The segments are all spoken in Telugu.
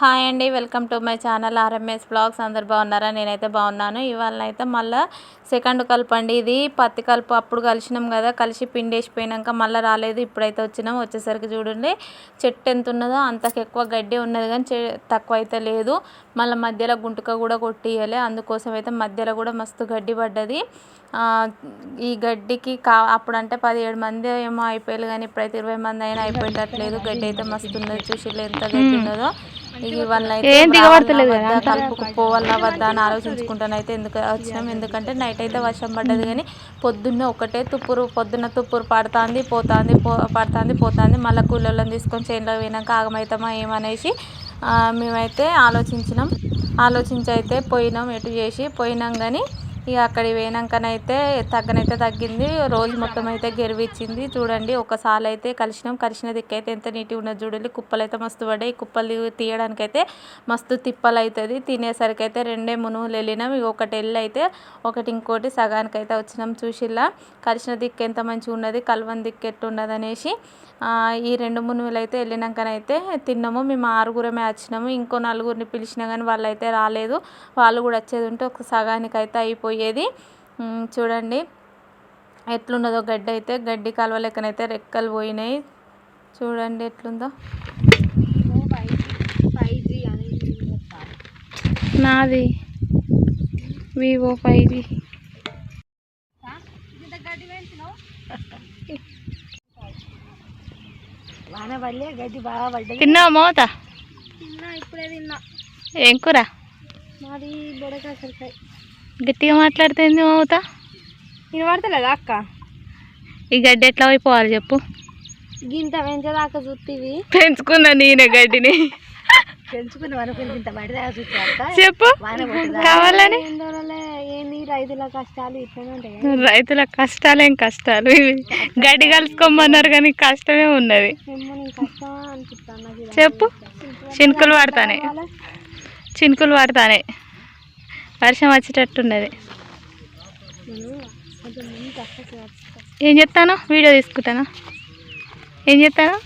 హాయ్ అండి welcome to my channel RMS blogs. అందరు బాగున్నారా? నేనైతే బాగున్నాను. ఇవాళ అయితే మళ్ళీ సెకండ్ కలుపు అండి ఇది. పత్తి కలుపు అప్పుడు కలిసినాం కదా కలిసి పిండి వేసిపోయినాక మళ్ళీ రాలేదు ఇప్పుడైతే వచ్చినాం. వచ్చేసరికి చూడండి చెట్టు ఎంత ఉన్నదో అంతకు ఎక్కువ గడ్డి ఉన్నది కానీ తక్కువ అయితే లేదు. మళ్ళీ మధ్యలో గుంటుక కూడా కొట్టియాలి అందుకోసం అయితే మధ్యలో కూడా మస్తు గడ్డి పడ్డది. ఈ గడ్డికి కా అప్పుడంటే పదిహేడు మంది ఏమో అయిపోయారు కానీ ఇప్పుడైతే ఇరవై మంది అయినా అయిపోయేటట్లేదు గడ్డి అయితే మస్తు ఉన్నది చూసి ఎంత గడ్డి ఉన్నదో. ఏం దిగబడతలేదు రావాలా వద్దా, అని ఆలోచించుకుంటానైతే ఎందుకు వచ్చినాం. ఎందుకంటే నైట్ అయితే వర్షం పడ్డది కానీ పొద్దున్నే ఒకటే తుప్పురు పొద్దున్న తుప్పురు పడుతుంది పోతుంది పో పడుతుంది పోతుంది. మళ్ళీ కూలీలను తీసుకొని చేనులో పోయినాక ఆగమవుతామా ఏమనేసి మేమైతే ఆలోచించినాం. ఆలోచించి అయితే పోయినాం ఎటు చేసి పోయినాం కానీ ఇక అక్కడికి పోయినాకనైతే తగ్గనైతే తగ్గింది. రోజు మొత్తం అయితే గెరివిచ్చింది. చూడండి ఒకసారి అయితే కలిసినాం. కలిసిన దిక్కైతే ఎంత నీట్గా ఉన్నది చూడండి. కుప్పలు అయితే మస్తు పడ్డాయి. కుప్పలు తీయడానికి అయితే మస్తు తిప్పలు అవుతుంది తినేసరికి అయితే రెండే మునుగులు వెళ్ళినాం. ఇక ఒకటి వెళ్ళి అయితే ఒకటి ఇంకోటి సగానికి అయితే వచ్చినాం చూసిల్లా. కలిసిన దిక్కు ఎంత మంచిగా ఉన్నది కలవని దిక్కు ఎట్టున్నది అనేసి ఈ రెండు మునుగులు అయితే వెళ్ళినాకనైతే తిన్నాము. మేము ఆరుగురమే వచ్చినాము. ఇంకో నలుగురిని పిలిచినా కానీ వాళ్ళు అయితే రాలేదు. వాళ్ళు కూడా వచ్చేది ఉంటే ఒక సగానికి అయితే అయిపోయి ఉమ్, చూడండి. ఎట్లున్నదో గడ్డి అయితే గడ్డి కాలువ లెక్కనైతే రెక్కలు పోయినాయి. చూడండి ఎట్లుందో. నాది వివో ఫైవ్ జీ. తిన్నావా మోత? తిన్నా ఇప్పుడే తిన్నా. ఏం కూర? మాది బొడకాయ సరికాయ. గట్టిగా మాట్లాడుతుంది మోత నేను పడతలేదా అక్క? ఈ గడ్డి ఎట్లా అయిపోవాలి చెప్పు. గింత పెంచేదాకా చూస్తీవి పెంచుకున్నా నేనే గడ్డిని. పడిదాకా చూస్తే చెప్పు? కావాలని? ఏంది రైతుల కష్టాలు ఇట్లనే ఉంటాయి. రైతుల కష్టాలేం కష్టాలు ఇవి? గడ్డి కలుసుకోమన్నారు కానీ కష్టమే ఉన్నది. చెప్పు. చినుకులు వాళ్ళ చినుకులు పడతానే. వర్షం వచ్చేటట్టున్నది. ఏం చెప్తాను వీడియో తీసుకుంటాను? ఏం చెప్తాను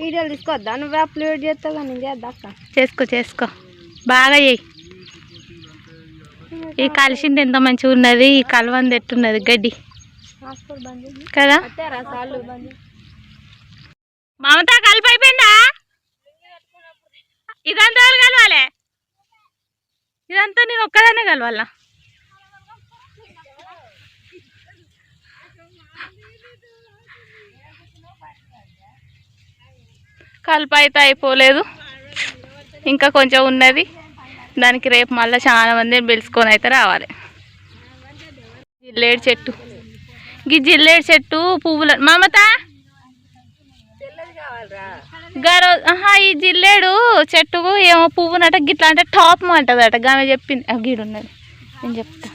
వీడియోలు తీసుకోవద్దా? నువ్వు అప్లోడ్ చేస్తావు నేను చేద్దా చేసుకో చేసుకో. బాగా చెయ్యి ఈ కలిసింది ఎంత మంచిగా ఉన్నది ఈ కలవంది ఎట్టున్నది గడ్డి. కదా? మమత కలిపి అయిపోయిందా? ఇదంతా కలవాలి? ఇదంతా నేను ఒక్కదానే కలవాలా? కలుపు అయితే అయిపోలేదు ఇంకా కొంచెం ఉన్నది. దానికి రేపు మళ్ళీ చాలా మందిని పిలుచుకొని అయితే రావాలి. జిల్లేడు చెట్టు. ఈ జిల్లేడు చెట్టు పువ్వుల మమత! గారో ఆహా ఈ జిల్లేడు చెట్టుకు ఏమో పువ్వునట గిట్లా అంటే టాప్ అంటదట గామె చెప్పింది ఆ, గీడు ఉన్నది నేను చెప్తా